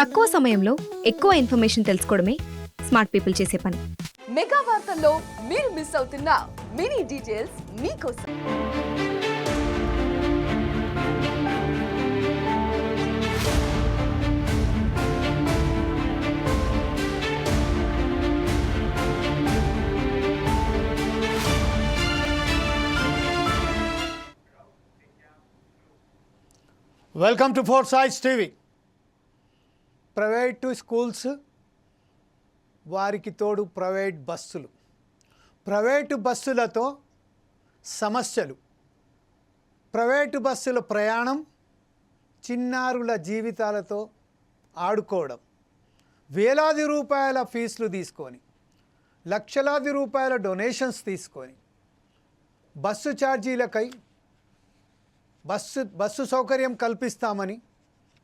తక్కువ సమయంలో ఎక్కువ ఇన్ఫర్మేషన్ తెలుసుకోవడమే స్మార్ట్ పీపుల్ చేసే పని. మెగా వార్తల్లో మీరు మిస్ అవుతున్న మినీ డీటెయిల్స్ మీకోసం. వెల్కమ్ టు ఫోర్ సైజ్ టీవీ ప్రైవేటు స్కూల్స్ వారికి తోడు ప్రైవేట్ బస్సులు. ప్రైవేటు బస్సులతో సమస్యలు. ప్రైవేటు బస్సుల ప్రయాణం చిన్నారుల జీవితాలతో ఆడుకోవడం. వేలాది రూపాయల ఫీజులు తీసుకొని లక్షలాది రూపాయల డొనేషన్స్ తీసుకొని బస్సు ఛార్జీలకై బస్సు బస్సు సౌకర్యం కల్పిస్తామని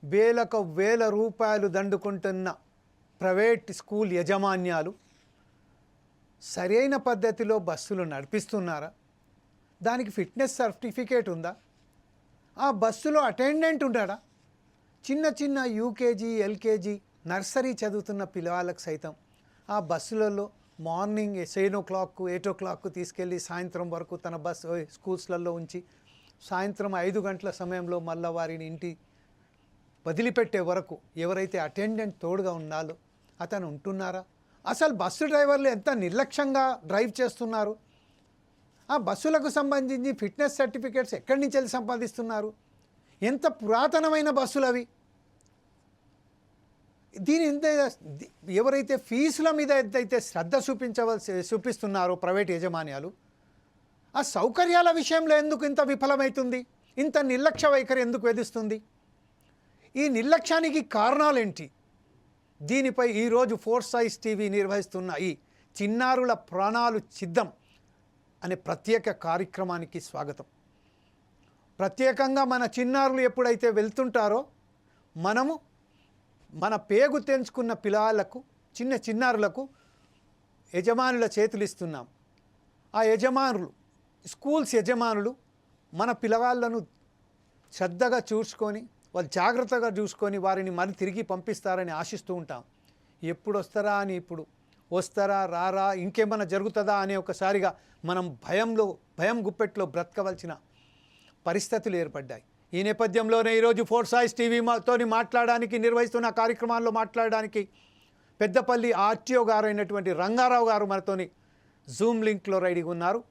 వేలకు వేల రూపాయలు దండుకుంటున్న ప్రైవేట్ స్కూల్ యజమాన్యాలు సరైన పద్ధతిలో బస్సులు నడిపిస్తున్నారా? దానికి ఫిట్నెస్ సర్టిఫికేట్ ఉందా? ఆ బస్సులో అటెండెంట్ ఉన్నాడా చిన్న చిన్న యూకేజీ ఎల్కేజీ నర్సరీ చదువుతున్న పిల్లవాళ్ళకి సైతం ఆ బస్సులలో morning seven o'clock eight o'clock తీసుకెళ్ళి సాయంత్రం వరకు తన బస్సు స్కూల్స్లలో ఉంచి సాయంత్రం ఐదు గంటల సమయంలో మళ్ళీ వారిని ఇంటి వదిలిపెట్టే వరకు ఎవరైతే అటెండెంట్ తోడుగా ఉండాలో అతను ఉంటున్నారా? అసలు బస్సు డ్రైవర్లు ఎంత నిర్లక్ష్యంగా డ్రైవ్ చేస్తున్నారు? ఆ బస్సులకు సంబంధించి ఫిట్నెస్ సర్టిఫికేట్స్ ఎక్కడి నుంచి వెళ్ళి సంపాదిస్తున్నారు? ఎంత పురాతనమైన బస్సులు అవి? దీని ఎంత ఎవరైతే ఫీజుల మీద ఎంతైతే శ్రద్ధ చూపించవలసి చూపిస్తున్నారో ప్రైవేట్ యజమాన్యాలు ఆ సౌకర్యాల విషయంలో ఎందుకు ఇంత విఫలమవుతుంది ఇంత నిర్లక్ష్య వైఖరి ఎందుకు వేధిస్తుంది ఈ నిర్లక్ష్యానికి కారణాలేంటి? దీనిపై ఈరోజు ఫోర్ సైజ్ టీవీ నిర్వహిస్తున్న ఈ చిన్నారుల ప్రాణాలు చిద్దం అనే ప్రత్యేక కార్యక్రమానికి స్వాగతం. ప్రత్యేకంగా మన చిన్నారులు ఎప్పుడైతే వెళ్తుంటారో మనము మన పేగు తెంచుకున్న పిల్లలకు చిన్న చిన్నారులకు యజమానుల చేతులు ఇస్తున్నాం. ఆ యజమానులు స్కూల్స్ యజమానులు మన పిల్లవాళ్ళను శ్రద్ధగా చూసుకొని వాళ్ళు జాగ్రత్తగా చూసుకొని వారిని మళ్ళీ తిరిగి పంపిస్తారని ఆశిస్తూ ఉంటాం. ఎప్పుడు వస్తారా అని ఇప్పుడు వస్తారా రారా ఇంకేమైనా జరుగుతుందా అనే ఒకసారిగా మనం భయంలో భయం గుప్పెట్లో బ్రతకవలసిన పరిస్థితులు ఏర్పడ్డాయి. ఈ నేపథ్యంలోనే ఈరోజు ఫోర్ సాయిస్ టీవీ మాట్లాడడానికి నిర్వహిస్తున్న కార్యక్రమాల్లో మాట్లాడడానికి పెద్దపల్లి ఆర్టీఓ గారు అయినటువంటి రంగారావు గారు మనతోని జూమ్ లింక్లో రెడీగా ఉన్నారు.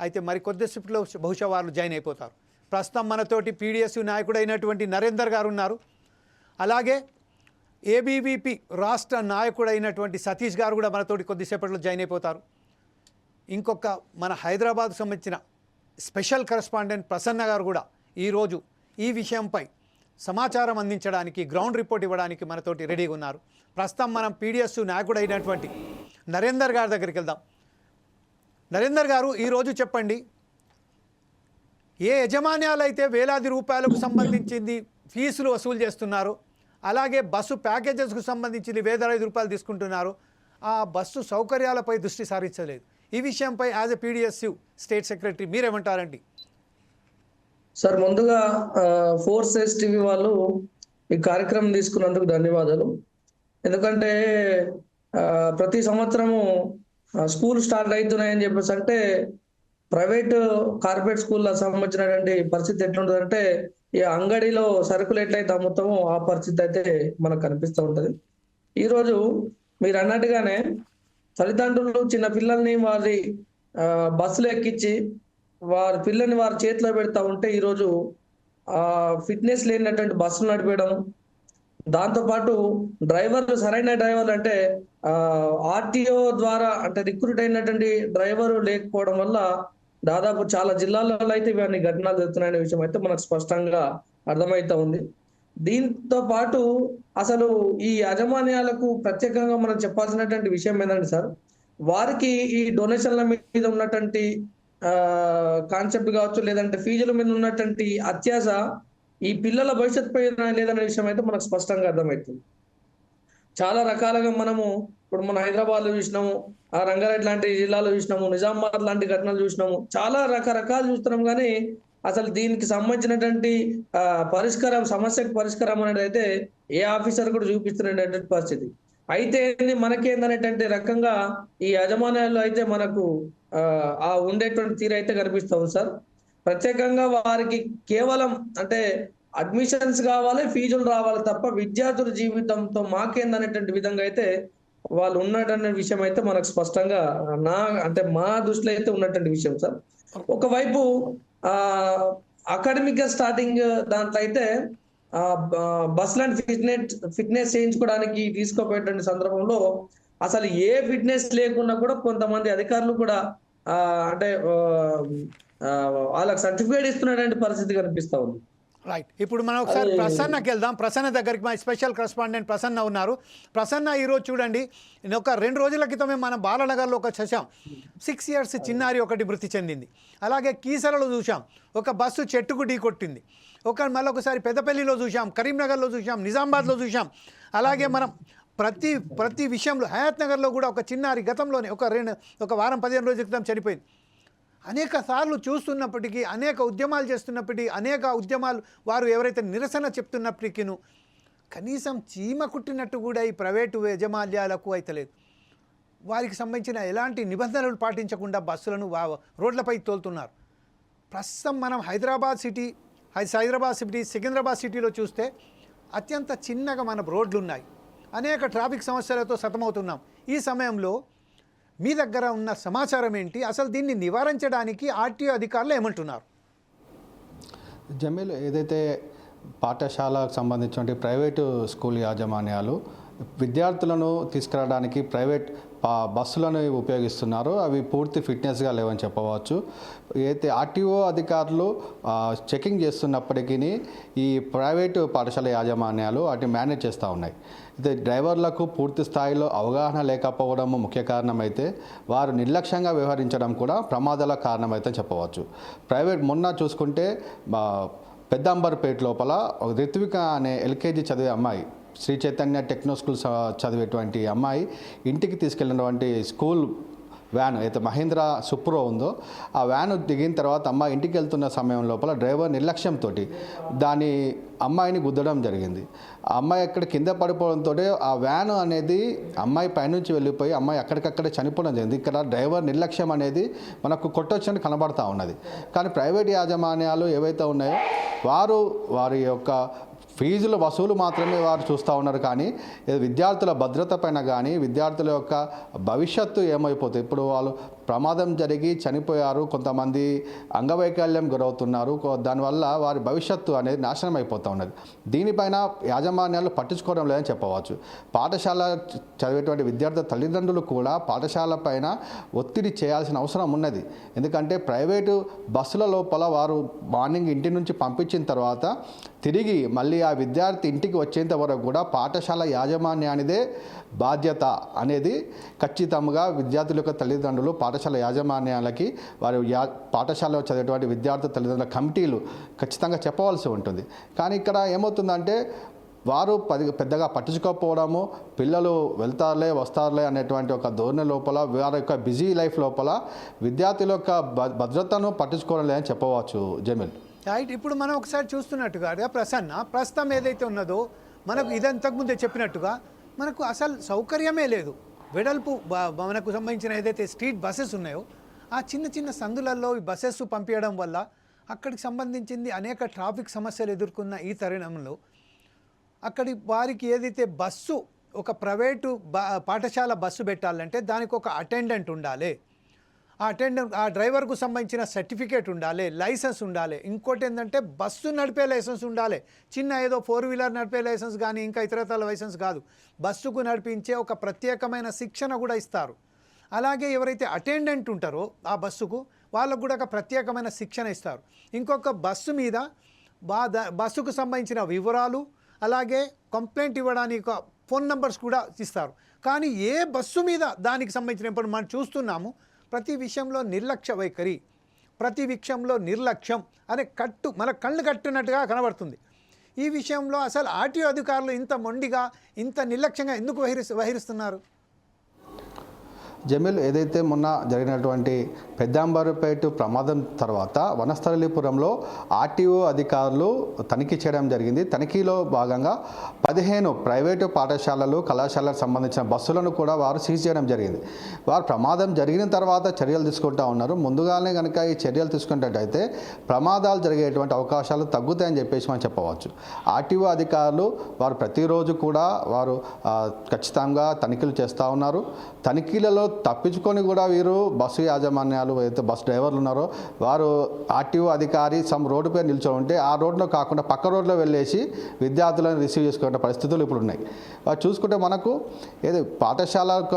అయితే మరి కొద్దిసేపట్లో బహుశా వారు జాయిన్ అయిపోతారు. ప్రస్తుతం మనతోటి పీడిఎస్ నాయకుడు అయినటువంటి నరేందర్ గారు ఉన్నారు అలాగే ఏబీవీపీ రాష్ట్ర నాయకుడు అయినటువంటి సతీష్ గారు కూడా మనతోటి కొద్దిసేపట్లో జాయిన్ అయిపోతారు. ఇంకొక మన హైదరాబాద్కు సంబంధించిన స్పెషల్ కరెస్పాండెంట్ ప్రసన్న గారు కూడా ఈరోజు ఈ విషయంపై సమాచారం అందించడానికి గ్రౌండ్ రిపోర్ట్ ఇవ్వడానికి మనతోటి రెడీగా ఉన్నారు. ప్రస్తుతం మనం పీడిఎస్ నాయకుడు అయినటువంటి నరేందర్ గారి దగ్గరికి వెళ్దాం. నరేందర్ గారు ఈరోజు చెప్పండి ఏ యజమాన్యాలైతే వేలాది రూపాయలకు సంబంధించింది ఫీజులు వసూలు చేస్తున్నారు అలాగే బస్సు ప్యాకేజెస్కు సంబంధించింది ఐదు రూపాయలు తీసుకుంటున్నారు ఆ బస్సు సౌకర్యాలపై దృష్టి సారించలేదు. ఈ విషయంపై as a PDSU state secretary మీరేమంటారండి? Sir ముందుగా ఫోర్స్ ఎస్ టీవీ వాళ్ళు ఈ కార్యక్రమం తీసుకున్నందుకు ధన్యవాదాలు. ఎందుకంటే ప్రతి సంవత్సరము స్కూల్ స్టార్ట్ అవుతున్నాయని చెప్పేసి అంటే ప్రైవేట్ కార్పొరేట్ స్కూల్లో సంబంధించినటువంటి పరిస్థితి ఎట్లుంటుందంటే ఈ అంగడిలో సరుకులు ఎట్లయితే అమ్ముతామో ఆ పరిస్థితి అయితే మనకు కనిపిస్తూ ఉంటుంది. ఈరోజు మీరు అన్నట్టుగానే తల్లిదండ్రులు చిన్న పిల్లల్ని వారి బస్సులు ఎక్కించి వారి పిల్లని వారి చేతిలో పెడతా ఉంటే ఈరోజు ఆ ఫిట్నెస్ లేనటువంటి బస్సులు నడిపేయడం దాంతోపాటు డ్రైవర్లు సరైన డ్రైవర్లు అంటే ఆర్టీఓ ద్వారా అంటే రిక్రూట్ అయినటువంటి డ్రైవరు లేకపోవడం వల్ల దాదాపు చాలా జిల్లాలలో అయితే ఇవన్నీ ఘటనలు జరుగుతున్నాయనే విషయం అయితే మనకు స్పష్టంగా అర్థమవుతా ఉంది. దీంతో పాటు అసలు ఈ యాజమాన్యాలకు ప్రత్యేకంగా మనం చెప్పాల్సినటువంటి విషయం ఏంటంటే సార్ వారికి ఈ డొనేషన్ల మీద ఉన్నటువంటి కాన్సెప్ట్ కావచ్చు లేదంటే ఫీజుల మీద ఉన్నటువంటి అత్యాస ఈ పిల్లల భవిష్యత్ పైన లేదనే విషయం అయితే మనకు స్పష్టంగా అర్థమవుతుంది చాలా రకాలుగా మనము ఇప్పుడు మన హైదరాబాద్లో చూసినాము ఆ రంగారెడ్డి లాంటి జిల్లాలో చూసినాము నిజామాబాద్ లాంటి ఘటనలు చూసినాము. చాలా రకరకాలు చూస్తున్నాం కానీ అసలు దీనికి సంబంధించినటువంటి పరిష్కారం సమస్యకు పరిష్కారం అనేది అయితే ఏ ఆఫీసర్ కూడా చూపిస్తున్నటువంటి పరిస్థితి. అయితే మనకేందనేటువంటి రకంగా ఈ యజమానులు అయితే మనకు ఆ, ఉండేటువంటి తీరు అయితే కనిపిస్తుంది సార్. ప్రత్యేకంగా వారికి కేవలం అంటే అడ్మిషన్స్ కావాలి ఫీజులు రావాలి తప్ప విద్యార్థుల జీవితంతో మాకేందనేటువంటి విధంగా అయితే వాళ్ళు ఉన్నటువంటి విషయం అయితే మనకు స్పష్టంగా నా అంటే మా దృష్టిలో అయితే ఉన్నటువంటి విషయం సార్. ఒకవైపు ఆ అకాడమిక్గా స్టార్టింగ్ దాంట్లో అయితే ఆ బస్ ల్యాండ్ ఫిట్నెస్ ఫిట్నెస్ చేయించుకోవడానికి తీసుకోపోయేటువంటి సందర్భంలో అసలు ఏ ఫిట్నెస్ లేకున్నా కూడా కొంతమంది అధికారులు కూడా ఆ అంటే వాళ్ళకి సర్టిఫికేట్ ఇస్తున్నటువంటి పరిస్థితి కనిపిస్తా ఉంది. రైట్ ఇప్పుడు మనం ఒకసారి ప్రసన్నకి వెళ్దాం. ప్రసన్న దగ్గరికి మా స్పెషల్ కరెస్పాండెంట్ ప్రసన్న ఉన్నారు. ప్రసన్న ఈరోజు చూడండి నేను ఒక రెండు రోజుల క్రితమే మనం బాలనగర్లో ఒక చూసాం సిక్స్ ఇయర్స్ చిన్నారి ఒకటి మృతి చెందింది. అలాగే కీసరలో చూసాం ఒక బస్సు చెట్టుకు ఢీ కొట్టింది. ఒక మళ్ళీ ఒకసారి పెద్దపల్లిలో చూసాం కరీంనగర్లో చూసాం నిజామాబాద్లో చూసాం అలాగే మనం ప్రతి ప్రతి విషయంలో హయాత్ నగర్లో కూడా ఒక చిన్నారి గతంలోనే ఒక రెండు ఒక వారం పదిహేను రోజుల క్రితం చనిపోయింది. అనేక సార్లు చూస్తున్నప్పటికీ అనేక ఉద్యమాలు చేస్తున్నప్పటికీ అనేక ఉద్యమాలు వారు ఎవరైతే నిరసన చెప్తున్నప్పటికీను కనీసం చీమ కుట్టినట్టు కూడా ఈ ప్రైవేటు యజమాన్యాలకు అయితలేదు వారికి సంబంధించిన ఎలాంటి నిబంధనలు పాటించకుండా బస్సులను వా- రోడ్లపై తోలుతున్నారు. ప్రస్తుతం మనం హైదరాబాద్ సిటీ హై- హైదరాబాద్ సిటీ సికింద్రాబాద్ సిటీలో చూస్తే అత్యంత చిన్నగా మన రోడ్లు ఉన్నాయి అనేక ట్రాఫిక్ సమస్యలతో సతమవుతున్నాం. ఈ సమయంలో మీ దగ్గర ఉన్న సమాచారం ఏంటి? అసలు దీన్ని నివారించడానికి ఆర్టీఓ అధికారులు ఏమంటున్నారు? జమీల్ ఏదైతే పాఠశాలకు సంబంధించిన ప్రైవేటు స్కూల్ యాజమాన్యాలు విద్యార్థులను తీసుకురావడానికి ప్రైవేట్ బస్సులను ఉపయోగిస్తున్నారు. అవి పూర్తి ఫిట్నెస్గా లేవని చెప్పవచ్చు. అయితే ఆర్టీఓ అధికారులు చెకింగ్ చేస్తున్నప్పటికీ ఈ ప్రైవేటు పాఠశాల యాజమాన్యాలు వాటిని మేనేజ్ చేస్తూ ఉన్నాయి. అయితే డ్రైవర్లకు పూర్తి స్థాయిలో అవగాహన లేకపోవడం ముఖ్య కారణమైతే వారు నిర్లక్ష్యంగా వ్యవహరించడం కూడా ప్రమాదాల కారణమైతే చెప్పవచ్చు. ప్రైవేట్ మొన్న చూసుకుంటే మా పెద్దంబర్పేట లోపల ఒక రిత్విక అనే ఎల్కేజీ చదివే అమ్మాయి శ్రీ చైతన్య టెక్నో స్కూల్ చదివేటువంటి అమ్మాయి ఇంటికి తీసుకెళ్ళినటువంటి స్కూల్ వ్యాన్ అయితే మహేంద్ర సుప్రో ఉందో ఆ వ్యాన్ దిగిన తర్వాత అమ్మాయి ఇంటికి వెళ్తున్న సమయం లోపల డ్రైవర్ నిర్లక్ష్యంతో దాని అమ్మాయిని గుద్దడం జరిగింది. ఆ అమ్మాయి అక్కడ కింద పడిపోవడంతో ఆ వ్యాన్ అనేది అమ్మాయి పైనుంచి వెళ్ళిపోయి అమ్మాయి అక్కడికక్కడే చనిపోవడం జరిగింది. ఇక్కడ డ్రైవర్ నిర్లక్ష్యం అనేది మనకు కొట్టొచ్చని కనబడతా ఉన్నది. కానీ ప్రైవేట్ యాజమాన్యాలు ఏవైతే ఉన్నాయో వారు వారి యొక్క ఫీజుల వసూలు మాత్రమే వారు చూస్తూ ఉన్నారు కానీ విద్యార్థుల భద్రత పైన కానీ విద్యార్థుల యొక్క భవిష్యత్తు ఏమైపోతుంది ఇప్పుడు వాళ్ళు ప్రమాదం జరిగి చనిపోయారు కొంతమంది అంగవైకల్యం గురవుతున్నారు దానివల్ల వారి భవిష్యత్తు అనేది నాశనం అయిపోతూ ఉన్నది. దీనిపైన యాజమాన్యాలు పట్టించుకోవడం లేదని చెప్పవచ్చు. పాఠశాల చదివేటువంటి విద్యార్థుల తల్లిదండ్రులు కూడా పాఠశాల పైన ఒత్తిడి చేయాల్సిన అవసరం ఉన్నది. ఎందుకంటే ప్రైవేటు బస్సుల లోపల వారు మార్నింగ్ ఇంటి నుంచి పంపించిన తర్వాత తిరిగి మళ్ళీ ఆ విద్యార్థి ఇంటికి వచ్చేంత వరకు కూడా పాఠశాల యాజమాన్యానిదే బాధ్యత అనేది ఖచ్చితంగా విద్యార్థుల యొక్క తల్లిదండ్రులు పాఠశాల యాజమాన్యాలకి వారి యా పాఠశాలలో చదివేటువంటి విద్యార్థుల తల్లిదండ్రుల కమిటీలు ఖచ్చితంగా చెప్పవలసి ఉంటుంది. కానీ ఇక్కడ ఏమవుతుందంటే వారు పది పెద్దగా పట్టించుకోకపోవడము పిల్లలు వెళ్తారులే వస్తారులే అనేటువంటి ఒక ధోరణి లోపల వారి యొక్క బిజీ లైఫ్ లోపల విద్యార్థుల యొక్క భద్రతను పట్టించుకోవడం లేదని చెప్పవచ్చు జమిల్. రైట్ ఇప్పుడు మనం ఒకసారి చూస్తున్నట్టుగా ప్రసన్న ప్రస్తుతం ఏదైతే ఉన్నదో మనకు ఇది ఇంతకుముందే చెప్పినట్టుగా మనకు అసలు సౌకర్యమే లేదు. వెడల్పు మనకు సంబంధించిన ఏదైతే స్ట్రీట్ బస్సెస్ ఉన్నాయో ఆ చిన్న చిన్న సందులలో ఈ బస్సెస్ పంపించడం వల్ల అక్కడికి సంబంధించింది అనేక ట్రాఫిక్ సమస్యలు ఎదుర్కొన్న ఈ తరుణంలో అక్కడి వారికి ఏదైతే బస్సు ఒక ప్రైవేటు బ పాఠశాల బస్సు పెట్టాలంటే దానికి ఒక అటెండెంట్ ఉండాలి. ఆ అటెండెంట్ ఆ డ్రైవర్కు సంబంధించిన సర్టిఫికేట్ ఉండాలి లైసెన్స్ ఉండాలి. ఇంకోటి ఏంటంటే బస్సు నడిపే లైసెన్స్ ఉండాలి. చిన్న ఏదో ఫోర్ వీలర్ నడిపే లైసెన్స్ కానీ ఇంకా ఇతరతల లైసెన్స్ కాదు. బస్సుకు నడిపించే ఒక ప్రత్యేకమైన శిక్షణ కూడా ఇస్తారు. అలాగే ఎవరైతే అటెండెంట్ ఉంటారో ఆ బస్సుకు వాళ్ళకు కూడా ఒక ప్రత్యేకమైన శిక్షణ ఇస్తారు. ఇంకొక బస్సు మీద బా ద- బస్సుకు సంబంధించిన వివరాలు అలాగే కంప్లైంట్ ఇవ్వడానికి ఫోన్ నంబర్స్ కూడా ఇస్తారు. కానీ ఏ బస్సు మీద దానికి సంబంధించిన ఇప్పుడు మనం చూస్తున్నాము ప్రతి విషయంలో నిర్లక్ష్య వైఖరి ప్రతి విషయంలో నిర్లక్ష్యం అనే కట్టు మన కళ్ళు కట్టినట్టుగా కనబడుతుంది. ఈ విషయంలో అసలు ఆర్టీఓ అధికారులు ఇంత మొండిగా ఇంత నిర్లక్ష్యంగా ఎందుకు వహిరి వహిరిస్తున్నారు జమీల్ ఏదైతే మొన్న జరిగినటువంటి పెద్దాంబరుపేట ప్రమాదం తర్వాత వనస్థలిపురంలో ఆర్టీఓ అధికారులు తనిఖీ చేయడం జరిగింది. తనిఖీలో భాగంగా పదిహేను ప్రైవేటు పాఠశాలలు కళాశాలకు సంబంధించిన బస్సులను కూడా వారు సీజ్ చేయడం జరిగింది. వారు ప్రమాదం జరిగిన తర్వాత చర్యలు తీసుకుంటా ఉన్నారు. ముందుగానే కనుక ఈ చర్యలు తీసుకున్నట్టయితే ప్రమాదాలు జరిగేటువంటి అవకాశాలు తగ్గుతాయని చెప్పేసి మనం చెప్పవచ్చు. ఆర్టీఓ అధికారులు వారు ప్రతిరోజు కూడా వారు ఖచ్చితంగా తనిఖీలు చేస్తూ ఉన్నారు. తనిఖీలలో తప్పించుకొని కూడా వీరు బస్సు యాజమాన్యాలు ఏదైతే బస్ డ్రైవర్లు ఉన్నారో వారు ఆర్టీఓ అధికారి సమ్ రోడ్డు పై నిల్చొని ఉంటే ఆ రోడ్లో కాకుండా పక్క రోడ్లో వెళ్ళేసి విద్యార్థులను రిసీవ్ చేసుకునే పరిస్థితులు ఇప్పుడు ఉన్నాయి. వారు చూసుకుంటే మనకు ఏది పాఠశాల యొక్క,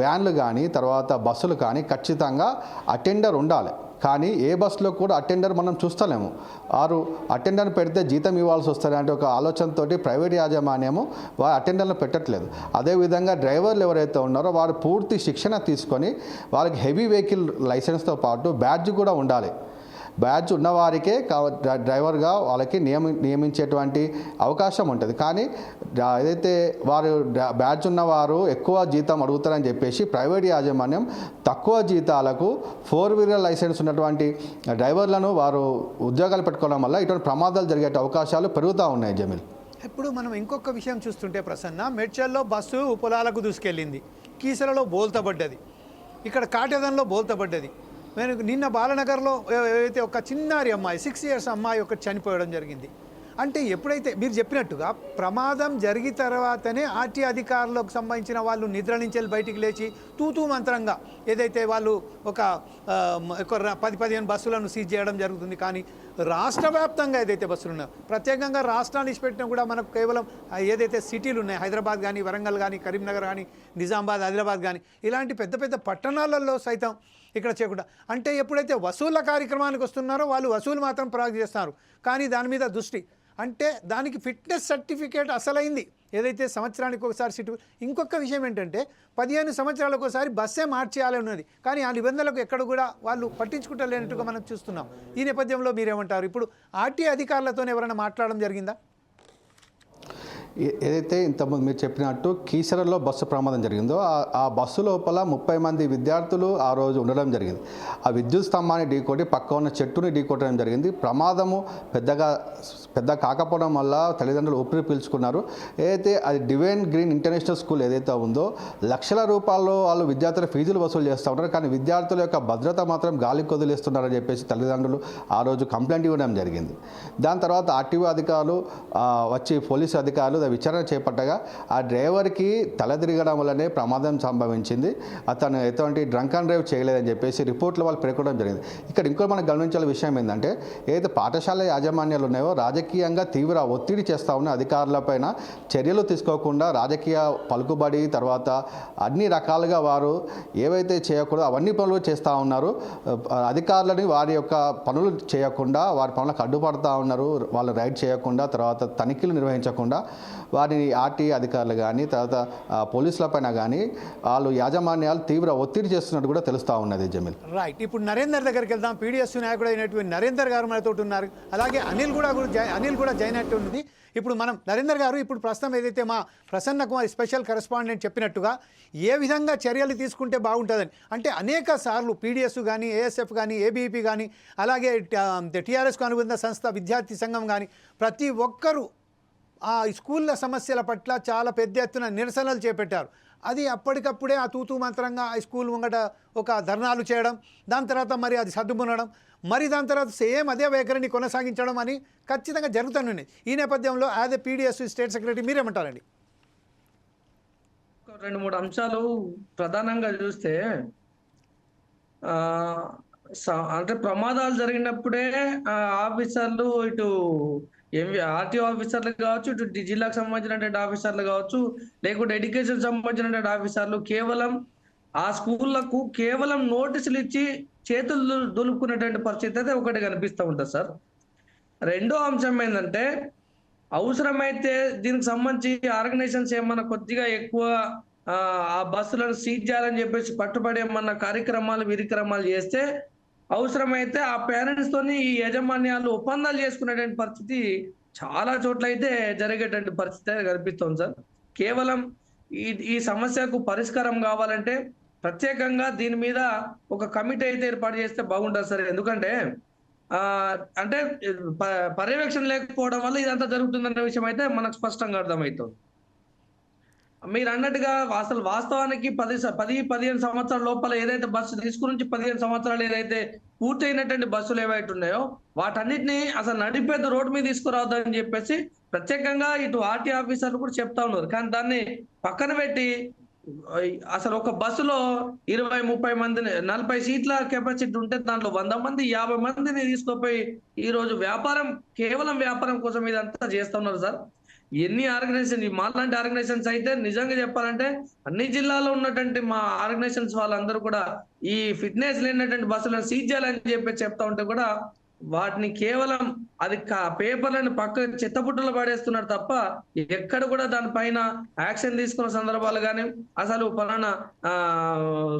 వ్యాన్లు కానీ తర్వాత బస్సులు కానీ ఖచ్చితంగా అటెండర్ ఉండాలి. కానీ ఏ బస్సులో కూడా అటెండర్ మనం చూస్తలేము. వారు అటెండర్ పెడితే జీతం ఇవ్వాల్సి వస్తుంది అంటే ఒక ఆలోచనతోటి ప్రైవేట్ యాజమాన్యము వారు అటెండర్లు పెట్టట్లేదు. అదేవిధంగా డ్రైవర్లు ఎవరైతే ఉన్నారో వారు పూర్తి శిక్షణ తీసుకొని వాళ్ళకి హెవీ వెహికల్ లైసెన్స్తో పాటు బ్యాడ్జ్ కూడా ఉండాలి. బ్యాడ్జ్ ఉన్నవారికే కావ డ్రైవర్గా వాళ్ళకి నియమి నియమించేటువంటి అవకాశం ఉంటుంది. కానీ ఏదైతే వారు బ్యాచ్ బ్యాడ్జ్ ఉన్నవారు ఎక్కువ జీతం అడుగుతారని చెప్పేసి ప్రైవేట్ యాజమాన్యం తక్కువ జీతాలకు ఫోర్ వీలర్ లైసెన్స్ ఉన్నటువంటి డ్రైవర్లను వారు ఉద్యోగాలు పెట్టుకోవడం వల్ల ఇటువంటి ప్రమాదాలు జరిగే అవకాశాలు పెరుగుతూ ఉన్నాయి జమీల్. ఇప్పుడు మనం ఇంకొక విషయం చూస్తుంటే ప్రసన్న మేడ్చల్లో బస్సు పొలాలకు దూసుకెళ్ళింది. కీసలలో బోల్తబడ్డది ఇక్కడ కాటేదంలో బోల్తబడ్డది నేను నిన్న బాలనగర్లో ఏదైతే ఒక చిన్నారి అమ్మాయి సిక్స్ ఇయర్స్ అమ్మాయి ఒకటి చనిపోవడం జరిగింది. అంటే ఎప్పుడైతే మీరు చెప్పినట్టుగా ప్రమాదం జరిగిన తర్వాతనే ఆర్టీ అధికారులకు సంబంధించిన వాళ్ళు నిద్ర నుంచి బయటికి లేచి తూతూ మంత్రంగా ఏదైతే వాళ్ళు ఒక పది పదిహేను బస్సులను సీజ్ చేయడం జరుగుతుంది. కానీ రాష్ట్ర వ్యాప్తంగా ఏదైతే బస్సులు ఉన్నాయో ప్రత్యేకంగా రాష్ట్రాన్ని ఇచ్చిపెట్టినా కూడా మనకు కేవలం ఏదైతే సిటీలు ఉన్నాయి హైదరాబాద్ కానీ వరంగల్ కానీ కరీంనగర్ కానీ నిజామాబాద్ ఆదిలాబాద్ కానీ ఇలాంటి పెద్ద పెద్ద పట్టణాలలో సైతం ఇక్కడ చేయకుండా. అంటే ఎప్పుడైతే వసూళ్ళ కార్యక్రమానికి వస్తున్నారో వాళ్ళు వసూలు మాత్రం ప్రాగ్ చేస్తున్నారు. కానీ దాని మీద దృష్టి. అంటే దానికి ఫిట్నెస్ సర్టిఫికేట్ అసలైంది. ఏదైతే సంవత్సరానికి ఒకసారి సిటీ ఇంకొక విషయం ఏంటంటే పదిహేను సంవత్సరాలకు ఒకసారి బస్సే మార్చేయాలని ఉన్నది కానీ ఆ నిబంధనలకు ఎక్కడ కూడా వాళ్ళు పట్టించుకుంటలేనట్టుగా మనం చూస్తున్నాం. ఈ నేపథ్యంలో మీరేమంటారు? ఇప్పుడు ఆర్టీ అధికారులతో ఎవరైనా మాట్లాడడం జరిగిందా? ఏదైతే ఇంతకుముందు మీరు చెప్పినట్టు కీసరలో బస్సు ప్రమాదం జరిగిందో ఆ- బస్సు లోపల ముప్పై మంది విద్యార్థులు ఆ రోజు ఉండడం జరిగింది. ఆ విద్యుత్ స్తంభాన్ని ఢీకొట్టి పక్క ఉన్న చెట్టుని ఢీకొట్టడం జరిగింది. ప్రమాదము పెద్దగా పెద్ద కాకపోవడం వల్ల తల్లిదండ్రులు ఊపిరి పీల్చుకున్నారు. ఏదైతే అది డివైన్ గ్రీన్ ఇంటర్నేషనల్ స్కూల్ ఏదైతే ఉందో లక్షల రూపాయల్లో వాళ్ళు విద్యార్థుల ఫీజులు వసూలు చేస్తూ ఉంటారు కానీ విద్యార్థుల యొక్క భద్రత మాత్రం గాలికి వదిలేస్తున్నారని చెప్పేసి తల్లిదండ్రులు ఆ రోజు కంప్లైంట్ ఇవ్వడం జరిగింది. దాని తర్వాత ఆర్టీఓ అధికారులు వచ్చి పోలీసు అధికారులు విచారణ చేపట్టగా ఆ డ్రైవర్కి తల తిరగడం వల్లనే ప్రమాదం సంభవించింది. అతను ఎటువంటి డ్రంక్ అండ్ డ్రైవ్ చేయలేదని చెప్పేసి రిపోర్ట్లు వాళ్ళు పేర్కొనడం జరిగింది. ఇక్కడ ఇంకో మనం గమనించాల విషయం ఏంటంటే ఏదైతే పాఠశాల యాజమాన్యాలు ఉన్నాయో రాజకీయ రాజకీయంగా తీవ్ర ఒత్తిడి చేస్తూ ఉన్న అధికారులపైన చర్యలు తీసుకోకుండా రాజకీయ పలుకుబడి తర్వాత అన్ని రకాలుగా వారు ఏవైతే చేయకూడదో అవన్నీ పనులు చేస్తూ ఉన్నారు. అధికారులని వారి యొక్క పనులు చేయకుండా వారి పనులకు అడ్డుపడతా ఉన్నారు. వాళ్ళు రైడ్ చేయకుండా తర్వాత తనిఖీలు నిర్వహించకుండా వారిని ఆర్టీ అధికారులు కానీ తర్వాత పోలీసులపైన కానీ వాళ్ళు యాజమాన్యాలు తీవ్ర ఒత్తిడి చేస్తున్నట్టు కూడా తెలుస్తూ ఉన్నది జమీల్. రైట్. ఇప్పుడు నరేందర్ దగ్గరికి వెళ్దాం. పీడిఎస్ నాయకుడు అయినటువంటి నరేందర్ గారు మనతో ఉన్నారు. అలాగే అనిల్ కూడా అనిల్ కూడా జాయిన్ అయినట్టు ఉంది. ఇప్పుడు మనం నరేందర్ గారు ఇప్పుడు ప్రస్తుతం ఏదైతే మా ప్రసన్న కుమార్ స్పెషల్ కరెస్పాండెంట్ చెప్పినట్టుగా ఏ విధంగా చర్యలు తీసుకుంటే బాగుంటుందని. అంటే అనేక సార్లు పీడిఎస్ కానీ ఏఎస్ఎఫ్ కానీ ఏబీపీ కానీ అలాగే టీఆర్ఎస్కు అనుబంధ సంస్థ విద్యార్థి సంఘం కానీ ప్రతి ఒక్కరూ ఆ స్కూళ్ళ సమస్యల పట్ల చాలా పెద్ద ఎత్తున నిరసనలు చేపట్టారు. అది అప్పటికప్పుడే ఆ తూతూ మంత్రంగా ఆ స్కూల్ ముంగట ఒక ధర్నాలు చేయడం దాని తర్వాత మరి అది సర్దుమునడం మరి దాని తర్వాత సేమ్ అదే వైఖరిని కొనసాగించడం అని ఖచ్చితంగా జరుగుతున్నాయి ఈ నేపథ్యంలో as a PDS state secretary మీరేమంటారండి? రెండు మూడు అంశాలు ప్రధానంగా చూస్తే స- అంటే ప్రమాదాలు జరిగినప్పుడే ఆఫీసర్లు ఇటు ఎంవి ఆర్టీఓ ఆఫీసర్లు కావచ్చు ఇటు జిల్లాకు సంబంధించినటువంటి ఆఫీసర్లు కావచ్చు లేకుంటే ఎడ్యుకేషన్ సంబంధించినటువంటి ఆఫీసర్లు కేవలం ఆ స్కూళ్ళకు కేవలం నోటీసులు ఇచ్చి చేతులు దు- దులుపుకునేటువంటి పరిస్థితి అయితే ఒకటి కనిపిస్తూ ఉంటుంది సార్. రెండో అంశం ఏంటంటే అవసరమైతే దీనికి సంబంధించి ఆర్గనైజేషన్స్ ఏమన్నా కొద్దిగా ఎక్కువ ఆ, ఆ బస్సులను సీజ్ చేయాలని చెప్పేసి పట్టుబడి ఏమన్నా కార్యక్రమాలు విరిక్రమాలు చేస్తే అవసరమైతే ఆ పేరెంట్స్ తోని ఈ యాజమాన్యాలు ఒప్పందాలు చేసుకునేటువంటి పరిస్థితి చాలా చోట్ల అయితే జరిగేటువంటి పరిస్థితి కనిపిస్తుంది సార్. కేవలం ఈ ఈ సమస్యకు పరిష్కారం కావాలంటే ప్రత్యేకంగా దీని మీద ఒక కమిటీ అయితే ఏర్పాటు చేస్తే బాగుంటుంది సార్. ఎందుకంటే అంటే ప- పర్యవేక్షణ లేకపోవడం వల్ల ఇదంతా జరుగుతుందన్న విషయం అయితే మనకు స్పష్టంగా అర్థమవుతుంది. మీరు అన్నట్టుగా అసలు వాస్తవానికి పది స- పది పదిహేను సంవత్సరాల లోపల ఏదైతే బస్సు తీసుకుని పదిహేను సంవత్సరాలు ఏదైతే పూర్తయినటువంటి బస్సులు ఏవైతే ఉన్నాయో వాటన్నిటిని అసలు నడిపేది రోడ్డు మీద తీసుకురావద్దని చెప్పేసి ప్రత్యేకంగా ఇటు ఆర్టీ ఆఫీసర్లు కూడా చెప్తా ఉన్నారు. కానీ దాన్ని పక్కన పెట్టి అసలు ఒక బస్సులో ఇరవై ముప్పై మందిని నలభై సీట్ల కెపాసిటీ ఉంటే దాంట్లో వంద మంది యాభై మందిని తీసుకుపోయి ఈ రోజు వ్యాపారం కేవలం వ్యాపారం కోసం ఇదంతా చేస్తున్నారు సార్. ఎన్ని ఆర్గనైజేషన్ మాలాంటి ఆర్గనైజేషన్స్ అయితే నిజంగా చెప్పాలంటే అన్ని జిల్లాలో ఉన్నటువంటి మా ఆర్గనైజేషన్స్ వాళ్ళందరూ కూడా ఈ ఫిట్నెస్ లేనటువంటి బస్సులను సీజ్ చేయాలని చెప్పి చెప్తా ఉంటే కూడా వాటిని కేవలం అది పేపర్లను పక్క చెత్తపుట్టలో పడేస్తున్నారు తప్ప ఎక్కడ కూడా దానిపైన యాక్షన్ తీసుకున్న సందర్భాలు కానీ అసలు పలానా ఆ,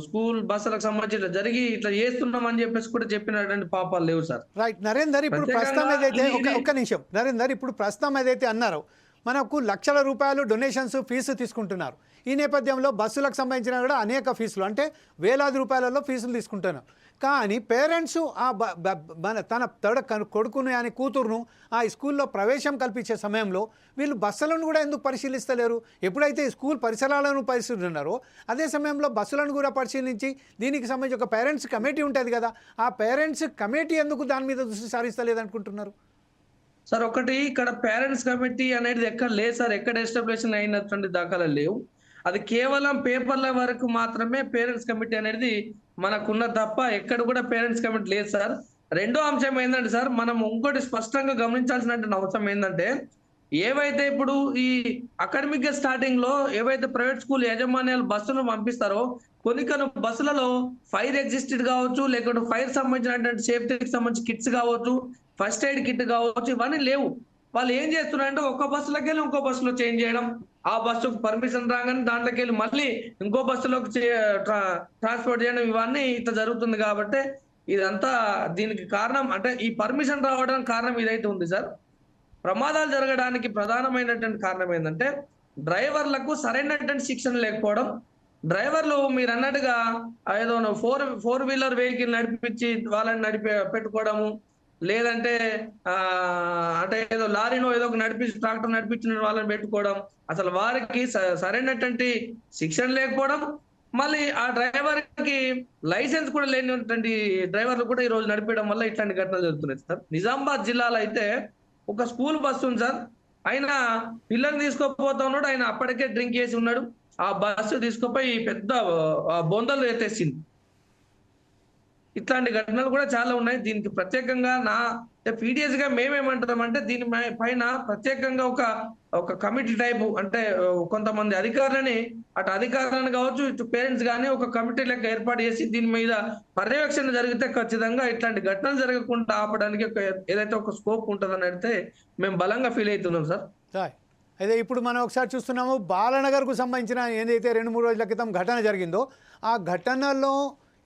స్కూల్ బస్సులకు సంబంధించి ఇట్లా జరిగి ఇట్లా చేస్తున్నాం అని చెప్పేసి కూడా చెప్పినటువంటి పాపాలు లేవు సార్. రైట్ నరేందర్ ఇప్పుడు ప్రస్తుతం ఏదైతే ఒక నిమిషం. నరేందర్ ఇప్పుడు ప్రస్తుతం ఏదైతే అన్నారో మనకు లక్షల రూపాయలు డొనేషన్స్ ఫీజు తీసుకుంటున్నారు. ఈ నేపథ్యంలో బస్సులకు సంబంధించిన కూడా అనేక ఫీజులు. అంటే వేలాది రూపాయలలో ఫీజులు తీసుకుంటున్నారు. కానీ పేరెంట్స్ ఆ బ- మన తన తడ కొడుకును అని కూతురును ఆ స్కూల్లో ప్రవేశం కల్పించే సమయంలో వీళ్ళు బస్సులను కూడా ఎందుకు పరిశీలిస్తలేరు? ఎప్పుడైతే స్కూల్ పరిసరాలను పరిశీలిస్తున్నారో అదే సమయంలో బస్సులను కూడా పరిశీలించి దీనికి సంబంధించి ఒక పేరెంట్స్ కమిటీ ఉంటుంది కదా ఆ పేరెంట్స్ కమిటీ ఎందుకు దాని మీద దృష్టి సారిస్తలేదు అనుకుంటున్నారు సార్ ఒకటి ఇక్కడ పేరెంట్స్ కమిటీ అనేది ఎక్కడ లేదు సార్. ఎక్కడ ఎస్టాబ్లిష్ అయినటువంటి దాఖలా లేవు. అది కేవలం పేపర్ల వరకు మాత్రమే పేరెంట్స్ కమిటీ అనేది మనకున్న తప్ప ఎక్కడ కూడా పేరెంట్స్ కమిటీ లేదు సార్. రెండో అంశం ఏంటంటే సార్ మనం ఇంకోటి స్పష్టంగా గమనించాల్సినటువంటి అవసరం ఏంటంటే ఏవైతే ఇప్పుడు ఈ అకాడమిక్ స్టార్టింగ్లో ఏవైతే ప్రైవేట్ స్కూల్ యాజమాన్యాలు బస్సులను పంపిస్తారో కొన్ని కొన్ని బస్సులలో ఫైర్ ఎగ్జిస్టెడ్ కావచ్చు లేకుంటే ఫైర్ సంబంధించినటువంటి సేఫ్టీకి సంబంధించి కిట్స్ కావచ్చు ఫస్ట్ ఎయిడ్ కిట్ కావచ్చు ఇవన్నీ లేవు. వాళ్ళు ఏం చేస్తున్నారంటే ఒక బస్సులోకి వెళ్ళి ఇంకో బస్సులో చేంజ్ చేయడం. ఆ బస్సుకు పర్మిషన్ రాగానే దాంట్లోకి వెళ్ళి మళ్ళీ ఇంకో బస్సులోకి చే- ట్రా- ట్రాన్స్పోర్ట్ చేయడం ఇవన్నీ ఇంత జరుగుతుంది కాబట్టి ఇదంతా దీనికి కారణం. అంటే ఈ పర్మిషన్ రావడానికి కారణం ఇదైతే ఉంది సార్ ప్రమాదాలు జరగడానికి ప్రధానమైనటువంటి కారణం ఏంటంటే డ్రైవర్లకు సరైనటువంటి శిక్షణ లేకపోవడం. డ్రైవర్లు మీరు అన్నట్టుగా ఏదో ఫోర్ ఫోర్ వీలర్ వెహికల్ నడిపించి వాళ్ళని నడిపే పెట్టుకోవడము లేదంటే ఆ అంటే ఏదో లారీనో ఏదో ఒక నడిపించి ట్రాక్టర్ నడిపించిన వాళ్ళని పెట్టుకోవడం అసలు వారికి సరైనటువంటి శిక్షణ లేకపోవడం మళ్ళీ ఆ డ్రైవర్కి లైసెన్స్ కూడా లేనటువంటి డ్రైవర్లు కూడా ఈ రోజు నడిపేయడం వల్ల ఇట్లాంటి ఘటనలు జరుగుతున్నాయి సార్. నిజామాబాద్ జిల్లాలో అయితే ఒక స్కూల్ బస్సు ఉంది సార్. ఆయన పిల్లల్ని తీసుకోపోతా ఉన్నాడు. ఆయన అప్పటికే డ్రింక్ చేసి ఉన్నాడు. ఆ బస్సు తీసుకుపోయి పెద్ద బొందలు ఎత్తేసింది. ఇట్లాంటి ఘటనలు కూడా చాలా ఉన్నాయి. దీనికి ప్రత్యేకంగా నా పీడిఎస్గా మేమేమంటామంటే దీని పైన ప్రత్యేకంగా ఒక ఒక కమిటీ టైపు అంటే కొంతమంది అధికారులని అటు అధికారులను కావచ్చు ఇటు పేరెంట్స్ కానీ ఒక కమిటీ లెక్క ఏర్పాటు చేసి దీని మీద పర్యవేక్షణ జరిగితే ఖచ్చితంగా ఇట్లాంటి ఘటనలు జరగకుండా ఆపడానికి ఒక ఏదైతే ఒక స్కోప్ ఉంటుందని అయితే మేము బలంగా ఫీల్ అవుతున్నాం సార్ అయితే ఇప్పుడు మనం ఒకసారి చూస్తున్నాము బాలనగర్కు సంబంధించిన ఏదైతే రెండు మూడు రోజుల క్రితం ఘటన జరిగిందో ఆ ఘటనలో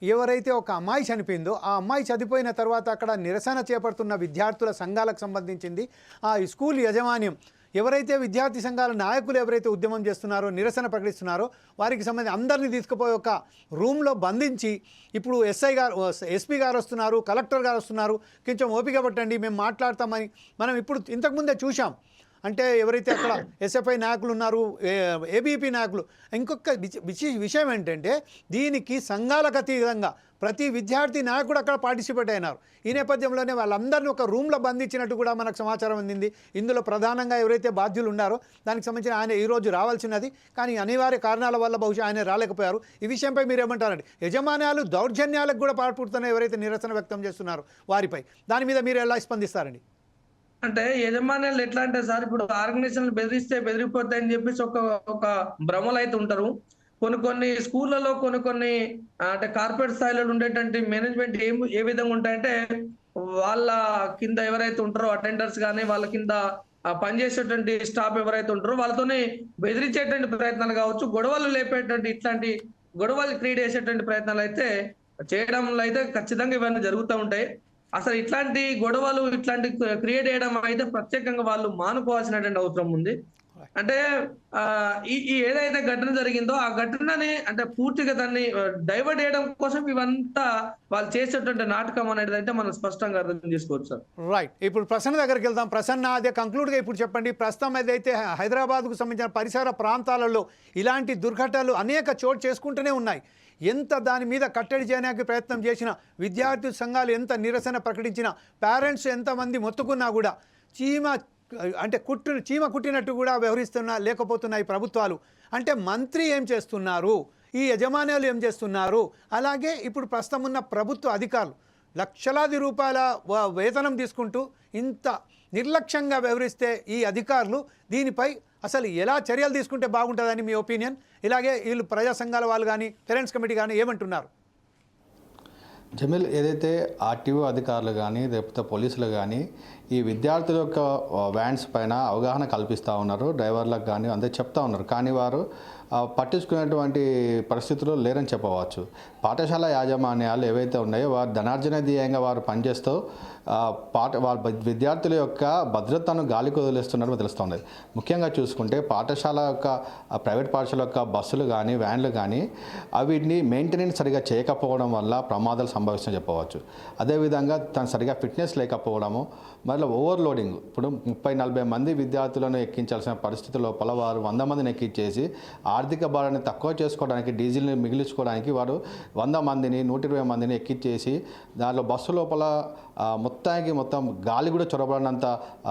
ఎవరైతే ఒక అమ్మాయి చనిపోయిందో ఆ అమ్మాయి చనిపోయిన తర్వాత అక్కడ నిరసన చేపడుతున్న విద్యార్థుల సంఘాలకు సంబంధించింది ఆ స్కూల్ యజమాన్యం ఎవరైతే విద్యార్థి సంఘాల నాయకులు ఎవరైతే ఉద్యమం చేస్తున్నారో నిరసన ప్రకటిస్తున్నారో వారికి సంబంధించి అందరినీ తీసుకుపోయి ఒక రూమ్లో బంధించి ఇప్పుడు ఎస్ఐ గారు ఎస్పీ గారు వస్తున్నారు కలెక్టర్ గారు వస్తున్నారు. కొంచెం ఓపిక పట్టండి మేము మాట్లాడతామని మనం ఇప్పుడు ఇంతకుముందే చూసాం అంటే ఎవరైతే అక్కడ ఎస్ఎఫ్ఐ నాయకులు ఉన్నారు ఏబీపీ నాయకులు ఇంకొక విశేష విషయం ఏంటంటే దీనికి సంఘాలకు అతీతంగా ప్రతి విద్యార్థి నాయకుడు అక్కడ పార్టిసిపేట్ అయినారు. ఈ నేపథ్యంలోనే వాళ్ళందరినీ ఒక రూమ్లో బంధించినట్టు కూడా మనకు సమాచారం అందింది. ఇందులో ప్రధానంగా ఎవరైతే బాధ్యులు ఉన్నారో దానికి సంబంధించిన ఆయన ఈరోజు రావాల్సినది. కానీ అనివార్య కారణాల వల్ల బహుశా ఆయన రాలేకపోయారు. ఈ విషయంపై మీరు ఏమంటారండి యజమాన్యాలు దౌర్జన్యాలకు కూడా పాల్పడుతున్న ఎవరైతే నిరసన వ్యక్తం చేస్తున్నారో వారిపై. దాని మీద మీరు ఎలా స్పందిస్తారండి? అంటే యజమానులు ఎట్లా అంటే సార్ ఇప్పుడు ఆర్గనైజేషన్లు బెదిరిస్తే బెదిరిపోతాయని చెప్పేసి ఒక ఒక భ్రమలు అయితే ఉంటారు. కొన్ని కొన్ని స్కూళ్ళలో కొన్ని కొన్ని అంటే కార్పొరేట్ స్థాయిలో ఉండేటువంటి మేనేజ్మెంట్ ఏం ఏ విధంగా ఉంటాయంటే వాళ్ళ కింద ఎవరైతే ఉంటారో అటెండర్స్ కానీ వాళ్ళ కింద పనిచేసేటువంటి స్టాఫ్ ఎవరైతే ఉంటారో వాళ్ళతోనే బెదిరించేటువంటి ప్రయత్నాలు కావచ్చు గొడవలు లేపేటువంటి ఇట్లాంటి గొడవలు క్రియేట్ చేసేటువంటి ప్రయత్నాలు అయితే చేయడంలో అయితే ఖచ్చితంగా ఇవన్నీ జరుగుతూ ఉంటాయి. అసలు ఇట్లాంటి గొడవలు ఇట్లాంటి క్రియేట్ చేయడం అయితే ప్రత్యేకంగా వాళ్ళు మానుకోవాల్సినటువంటి అవసరం ఉంది. అంటే ఈ ఈ ఏదైతే ఘటన జరిగిందో ఆ ఘటనని అంటే పూర్తిగా దాన్ని డైవర్ట్ చేయడం కోసం ఇవంతా వాళ్ళు చేసేటువంటి నాటకం అనేది అయితే మనం స్పష్టంగా అర్థం చేసుకోవచ్చు సార్. రైట్ ఇప్పుడు ప్రసన్న దగ్గరికి వెళ్దాం. ప్రసన్న అదే కంక్లూడ్గా ఇప్పుడు చెప్పండి. ప్రస్తుతం ఏదైతే హైదరాబాద్కు సంబంధించిన పరిసర ప్రాంతాలలో ఇలాంటి దుర్ఘటనలు అనేక చోటు చేసుకుంటూనే ఉన్నాయి. ఎంత దాని మీద కట్టడి చేయడానికి ప్రయత్నం చేసినా విద్యార్థి సంఘాలు ఎంత నిరసన ప్రకటించినా పేరెంట్స్ ఎంతమంది మొత్తుకున్నా కూడా చీమ అంటే కుట్టు చీమ కుట్టినట్టు కూడా వ్యవహరిస్తున్నా లేకపోతున్నాయి ప్రభుత్వాలు. అంటే మంత్రి ఏం చేస్తున్నారు? ఈ యజమానులు ఏం చేస్తున్నారు? అలాగే ఇప్పుడు ప్రస్తుతం ఉన్న ప్రభుత్వ అధికారులు లక్షలాది రూపాయల వ- వేతనం తీసుకుంటూ ఇంత నిర్లక్ష్యంగా వ్యవహరిస్తే ఈ అధికారులు దీనిపై అసలు ఎలా చర్యలు తీసుకుంటే బాగుంటుందని మీ ఒపీనియన్? ఇలాగే వీళ్ళు ప్రజా సంఘాల వాళ్ళు కానీ పేరెంట్స్ కమిటీ కానీ ఏమంటున్నారు? జమీల్ ఏదైతే ఆర్టీఓ అధికారులు కానీ లేకపోతే పోలీసులు కానీ ఈ విద్యార్థుల యొక్క వ్యాన్స్ పైన అవగాహన కల్పిస్తూ ఉన్నారు డ్రైవర్లకు కానీ అందరూ చెప్తా ఉన్నారు. కానీ వారు పట్టించుకునేటువంటి పరిస్థితులు లేరని చెప్పవచ్చు. పాఠశాల యాజమాన్యాలు ఏవైతే ఉన్నాయో వారు ధనార్జన ధ్యేయంగా వారు పనిచేస్తూ పాఠ వాళ్ళ విద్యార్థుల యొక్క భద్రతను గాలికి వదిలేస్తున్నట్టు తెలుస్తుంది. ముఖ్యంగా చూసుకుంటే పాఠశాల యొక్క ప్రైవేట్ పాఠశాల యొక్క బస్సులు కానీ వ్యాన్లు కానీ వీటిని మెయింటెనెన్స్ సరిగా చేయకపోవడం వల్ల ప్రమాదాలు సంభవిస్తాయని చెప్పవచ్చు. అదేవిధంగా తను సరిగా ఫిట్నెస్ లేకపోవడము మళ్ళీ ఓవర్లోడింగ్. ఇప్పుడు ముప్పై నలభై మంది విద్యార్థులను ఎక్కించాల్సిన పరిస్థితి లోపల వారు వంద మందిని ఎక్కించేసి ఆర్థిక భారాన్ని తక్కువ చేసుకోవడానికి డీజిల్ని మిగిలించుకోవడానికి వారు వంద మందిని నూట ఇరవై మందిని ఎక్కించేసి దానిలో బస్సు లోపల మొత్తానికి మొత్తం గాలి కూడా చొరబడినంత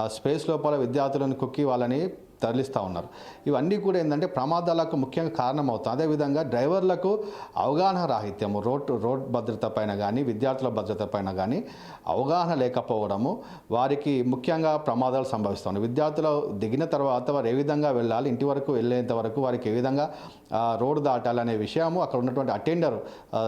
స్పేస్ లోపల విద్యార్థులను కుక్కి వాళ్ళని తరలిస్తూ ఉన్నారు. ఇవన్నీ కూడా ఏంటంటే ప్రమాదాలకు ముఖ్యంగా కారణం అదేవిధంగా డ్రైవర్లకు అవగాహన రాహిత్యము రోడ్ రోడ్ భద్రత పైన కానీ విద్యార్థుల భద్రత పైన కానీ అవగాహన లేకపోవడము వారికి ముఖ్యంగా ప్రమాదాలు సంభవిస్తున్నాయి విద్యార్థులు దిగిన తర్వాత వారు ఏ విధంగా వెళ్ళాలి ఇంటి వరకు వెళ్ళేంత వరకు వారికి ఏ విధంగా రోడ్డు దాటాలనే విషయము అక్కడ ఉన్నటువంటి అటెండర్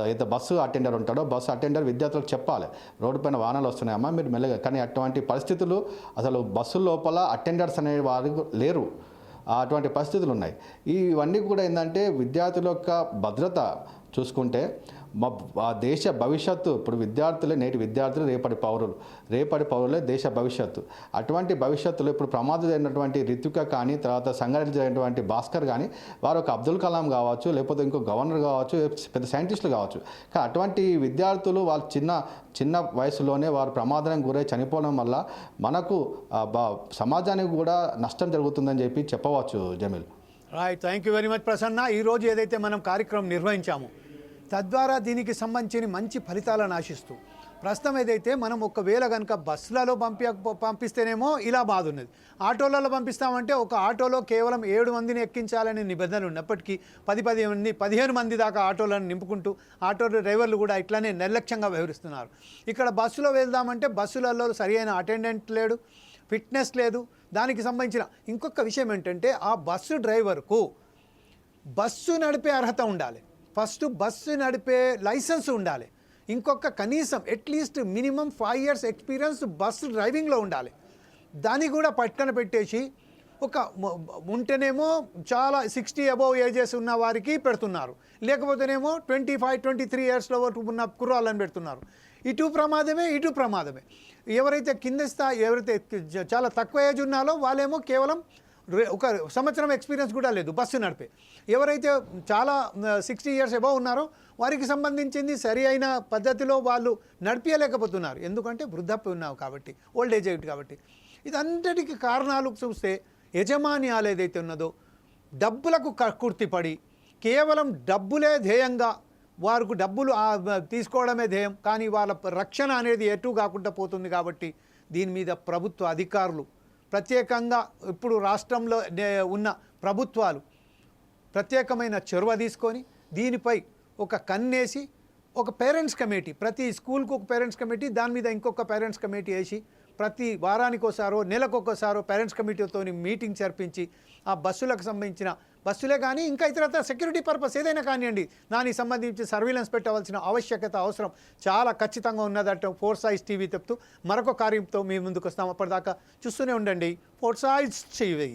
అయితే బస్సు అటెండర్ ఉంటాడో బస్సు అటెండర్ విద్యార్థులకు చెప్పాలి. రోడ్డు పైన వాహనాలు వస్తున్నాయమ్మా మీరు మెల్లగా కానీ అటువంటి పరిస్థితులు అసలు బస్సు లోపల అటెండర్స్ అనే వారు లేరు. అటువంటి పరిస్థితులు ఉన్నాయి. ఇవన్నీ కూడా ఏంటంటే విద్యార్థుల యొక్క భద్రత చూసుకుంటే మా ఆ దేశ భవిష్యత్తు ఇప్పుడు విద్యార్థులే నేటి విద్యార్థులు రేపటి పౌరులు. రేపటి పౌరులే దేశ భవిష్యత్తు. అటువంటి భవిష్యత్తులో ఇప్పుడు ప్రమాదం జరిగినటువంటి రితుక కానీ తర్వాత సంఘటన జరిగినటువంటి భాస్కర్ కానీ వారు ఒక అబ్దుల్ కలాం కావచ్చు లేకపోతే ఇంకో గవర్నర్ కావచ్చు పెద్ద సైంటిస్టులు కావచ్చు. కానీ అటువంటి విద్యార్థులు వాళ్ళు చిన్న చిన్న వయసులోనే వారు ప్రమాదానికి గురై చనిపోవడం వల్ల మనకు సమాజానికి కూడా నష్టం జరుగుతుందని చెప్పి చెప్పవచ్చు Jameel. Right thank you very much Prasanna. ఈరోజు ఏదైతే మనం కార్యక్రమం నిర్వహించామో తద్వారా దీనికి సంబంధించిన మంచి ఫలితాలను ఆశిస్తూ. ప్రస్తుతం ఏదైతే మనం ఒకవేళ కనుక బస్సులలో పంపి పంపిస్తేనేమో ఇలా బాధ ఉన్నది. ఆటోలలో పంపిస్తామంటే ఒక ఆటోలో కేవలం ఏడు మందిని ఎక్కించాలనే నిబంధనలు ఉన్నప్పటికీ పది పది మంది పదిహేను మంది దాకా ఆటోలను నింపుకుంటూ ఆటో డ్రైవర్లు కూడా ఇట్లానే నిర్లక్ష్యంగా వ్యవహరిస్తున్నారు. ఇక్కడ బస్సులో వెళ్దామంటే బస్సులలో సరియైన అటెండెంట్ లేడు ఫిట్నెస్ లేదు. దానికి సంబంధించిన ఇంకొక విషయం ఏంటంటే ఆ బస్సు డ్రైవర్కు బస్సు నడిపే అర్హత ఉండాలి. ఫస్ట్ బస్సు నడిపే లైసెన్స్ ఉండాలి. ఇంకొక కనీసం at least minimum five years experience bus డ్రైవింగ్లో ఉండాలి. దాన్ని కూడా పక్కన పెట్టేసి ఒక ఉంటేనేమో చాలా సిక్స్టీ అబోవ్ ఏజెస్ ఉన్న వారికి పెడుతున్నారు. లేకపోతేనేమో ట్వంటీ ఫైవ్ ట్వంటీ త్రీ ఇయర్స్లో ఉన్న కుర్రాళ్ళని పెడుతున్నారు. ఇటు ప్రమాదమే ఇటు ప్రమాదమే. ఎవరైతే కింద స్థాయి ఎవరైతే చాలా తక్కువ ఏజ్ ఉన్నాలో వాళ్ళేమో కేవలం ఒక సంవత్సరం ఎక్స్పీరియన్స్ కూడా లేదు బస్సు నడిపే. ఎవరైతే చాలా సిక్స్టీ ఇయర్స్ ఎబో ఉన్నారో వారికి సంబంధించింది సరి అయిన పద్ధతిలో వాళ్ళు నడిపించలేకపోతున్నారు ఎందుకంటే వృద్ధాప్యం ఉన్నావు కాబట్టి ఓల్డ్ ఏజ్ ఎయిట్ కాబట్టి. ఇదంతటికి కారణాలు చూస్తే యజమాన్యాలు ఏదైతే ఉన్నదో డబ్బులకు కక్కుర్తిపడి కేవలం డబ్బులే ధ్యేయంగా వారికి డబ్బులు తీసుకోవడమే ధ్యేయం కానీ వాళ్ళ రక్షణ అనేది ఎటు కాకుండా పోతుంది కాబట్టి దీని మీద ప్రభుత్వ అధికారులు ప్రత్యేకంగా ఇప్పుడు రాష్ట్రంలో నే- ఉన్న ప్రభుత్వాలు ప్రత్యేకమైన చొరవ తీసుకొని దీనిపై ఒక కన్నేసి ఒక పేరెంట్స్ కమిటీ ప్రతి స్కూల్కు ఒక పేరెంట్స్ కమిటీ దాని మీద ఇంకొక పేరెంట్స్ కమిటీ వేసి ప్రతి వారానికోసారో నెలకొకసారో పేరెంట్స్ కమిటీతో మీటింగ్ జరిపించి ఆ బస్సులకు సంబంధించిన బస్సులే కానీ ఇంకా ఇతరత్ర సెక్యూరిటీ పర్పస్ ఏదైనా కానివ్వండి. దానికి సంబంధించి సర్వీలెన్స్ పెట్టవలసిన ఆవశ్యకత అవసరం. చాలా ఖచ్చితంగా ఉన్నదట ఫోర్ సైజ్ టీవీ చెప్తూ మరొక కార్యంతో మీ ముందుకు వస్తాం. అప్పటిదాకా చూస్తూనే ఉండండి. ఫోర్ సైజ్ టీవీ